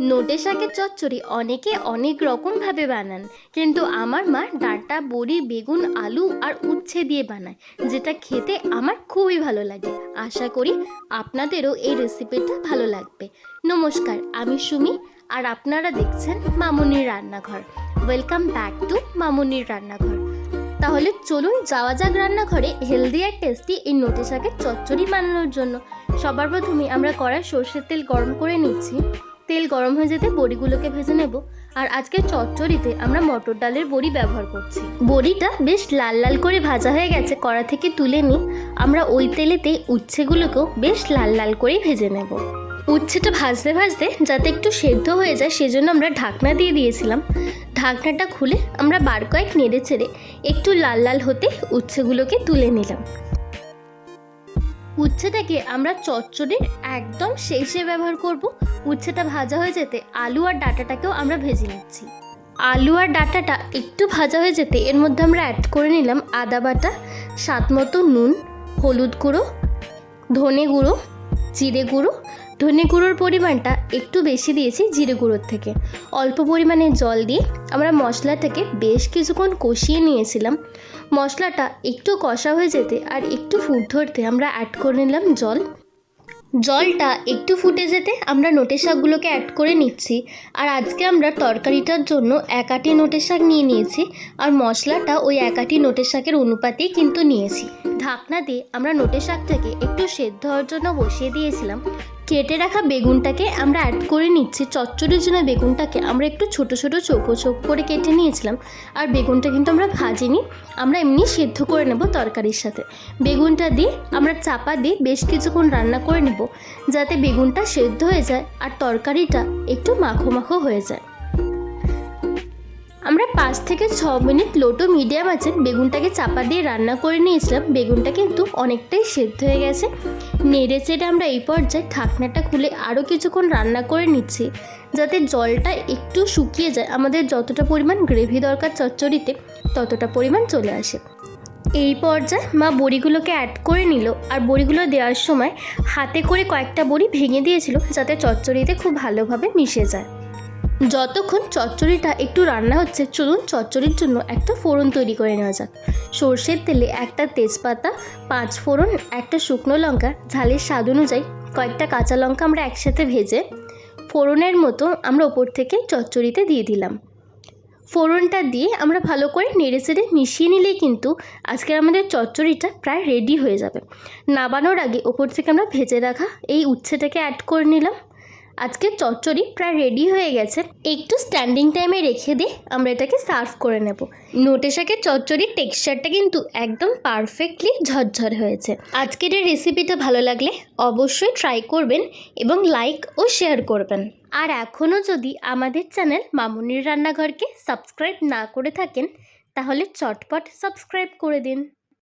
নোটে শাকের চচ্চড়ি অনেকে অনেক রকমভাবে বানান, কিন্তু আমার মা ডাঁটা, বড়ি, বেগুন, আলু আর উচ্ছে দিয়ে বানায়, যেটা খেতে আমার খুবই ভালো লাগে। আশা করি আপনাদেরও এই রেসিপিটা ভালো লাগবে। নমস্কার, আমি সুমি আর আপনারা দেখছেন মামুনির রান্নাঘর। ওয়েলকাম ব্যাক টু মামুনির রান্নাঘর। তাহলে চলুন যাওয়া যাক রান্নাঘরে হেলদি আর টেস্টি এই নোটে শাকের চচ্চড়ি বানানোর জন্য। সবার প্রথমে আমরা কড়াই সর্ষের তেল গরম করে নিচ্ছি। তেল গরম হয়ে যেতে বড়িগুলোকে ভেজে নেব। আর আজকে চচ্চড়িতে আমরা মটর ডালের বড়ি ব্যবহার করছি। বড়িটা বেশ লাল লাল করে ভাজা হয়ে গেছে, কড়া থেকে তুলে নিই আমরা ওই তেলেতে উচ্ছেগুলোকেও বেশ লাল লাল করে ভেজে নেব। উচ্ছেটা ভাজতে ভাজতে যাতে একটু সেদ্ধ হয়ে যায়, সেজন্য আমরা ঢাকনা দিয়ে দিয়েছিলাম। ঢাকনাটা খুলে আমরা বার কয়েক নেড়ে চেড়ে একটু লাল লাল হতে উচ্ছেগুলোকে তুলে নিলাম। উচ্ছেটাকে আমরা চচ্চড়ির একদম শেষে ব্যবহার করব। উচ্ছেটা ভাজা হয়ে যেতে আলু আর ডাটাটাকেও আমরা ভেজে নিচ্ছি। আলু আর ডাটাটা একটু ভাজা হয়ে যেতে এর মধ্যে আমরা অ্যাড করে নিলাম আদা বাটা, স্বাদ মতো নুন, হলুদ গুঁড়ো, ধনে গুঁড়ো, জিরে গুঁড়ো ধনে গুঁড়োর পরিমাণটা একটু বেশি দিয়েছি জিরে গুঁড়োর থেকে। অল্প পরিমাণে জল দিয়ে আমরা মশলাটাকে বেশ কিছুক্ষণ কষিয়ে নিয়েছিলাম। মশলাটা একটু কষা হয়ে যেতে আর একটু ফুট ধরতে আমরা অ্যাড করে নিলাম জল। জলটা একটু ফুটে যেতে আমরা নোটে শাকগুলোকে অ্যাড করে নিচ্ছি। আর আজকে আমরা তরকারিটার জন্য এক আটি নোটে শাক নিয়ে নিয়েছি আর মশলাটা ওই এক আটি নোটে শাকের অনুপাতেই কিন্তু নিয়েছি। ঢাকনা দিয়ে আমরা নোটে শাকটাকে একটু সেদ্ধ হওয়ার জন্য বসিয়ে দিয়েছিলাম। কেটে রাখা বেগুনটাকে আমরা অ্যাড করে নিচ্ছি। চচ্চড়ির জন্য বেগুনটাকে আমরা একটু ছোট ছোট চোখো চোখ করে কেটে নিয়েছিলাম। আর বেগুনটা কিন্তু আমরা ভাজিনি। আমরা এমনি সেদ্ধ করে নেব তরকারির সাথে। বেগুনটা দিয়ে আমরা চাপা দিয়ে বেশ কিছুক্ষণ রান্না করে নেব, যাতে বেগুনটা সেদ্ধ হয়ে যায় আর তরকারিটা একটু মাখো মাখো হয়ে যায়। আমরা পাঁচ থেকে ছ মিনিট লোটো মিডিয়াম আছে, বেগুনটাকে চাপা দিয়ে রান্না করে নিয়েছিলাম। বেগুনটা কিন্তু অনেকটাই সেদ্ধ হয়ে গেছে। নেড়ে চেড়ে আমরা এই পর্যায়ে ঢাকনাটা খুলে আরও কিছুক্ষণ রান্না করে নিচ্ছি, যাতে জলটা একটু শুকিয়ে যায়। আমাদের যতটা পরিমাণ গ্রেভি দরকার চচ্চড়িতে, ততটা পরিমাণ চলে আসে। এই পর্যায়ে মা বড়িগুলোকে অ্যাড করে নিল। আর বড়িগুলো দেওয়ার সময় হাতে করে কয়েকটা বড়ি ভেঙে দিয়েছিল, যাতে চচ্চড়িতে খুব ভালোভাবে মিশে যায়। যতক্ষণ চচ্চড়িটা একটু রান্না হচ্ছে, চলুন চচ্চড়ির জন্য একটা ফোড়ন তৈরি করে নেওয়া যাক। সর্ষের তেলে একটা তেজপাতা, পাঁচ ফোড়ন, একটা শুকনো লঙ্কা, ঝালের স্বাদ অনুযায়ী কয়েকটা কাঁচা লঙ্কা আমরা একসাথে ভেজে ফোড়নের মতো আমরা ওপর থেকে চচ্চড়িতে দিয়ে দিলাম। ফোড়নটা দিয়ে আমরা ভালো করে নেড়ে চেড়ে মিশিয়ে নিলেই কিন্তু আজকের আমাদের চচ্চড়িটা প্রায় রেডি হয়ে যাবে। নাবানোর আগে ওপর থেকে আমরা ভেজে রাখা এই উচ্ছেটাকে অ্যাড করে নিলাম। আজকে চচ্চড়ি প্রায় রেডি হয়ে গেছে। একটু স্ট্যান্ডিং টাইমে রেখে দিয়ে আমরা এটাকে সার্ভ করে নেব। নোটে শাকের চচ্চড়ির টেক্সচারটা কিন্তু একদম পারফেক্টলি ঝরঝর হয়েছে। আজকের এই রেসিপিটা ভালো লাগলে অবশ্যই ট্রাই করবেন এবং লাইক ও শেয়ার করবেন। আর এখনও যদি আমাদের চ্যানেল মামুনির রান্নাঘরকে সাবস্ক্রাইব না করে থাকেন, তাহলে চটপট সাবস্ক্রাইব করে দিন।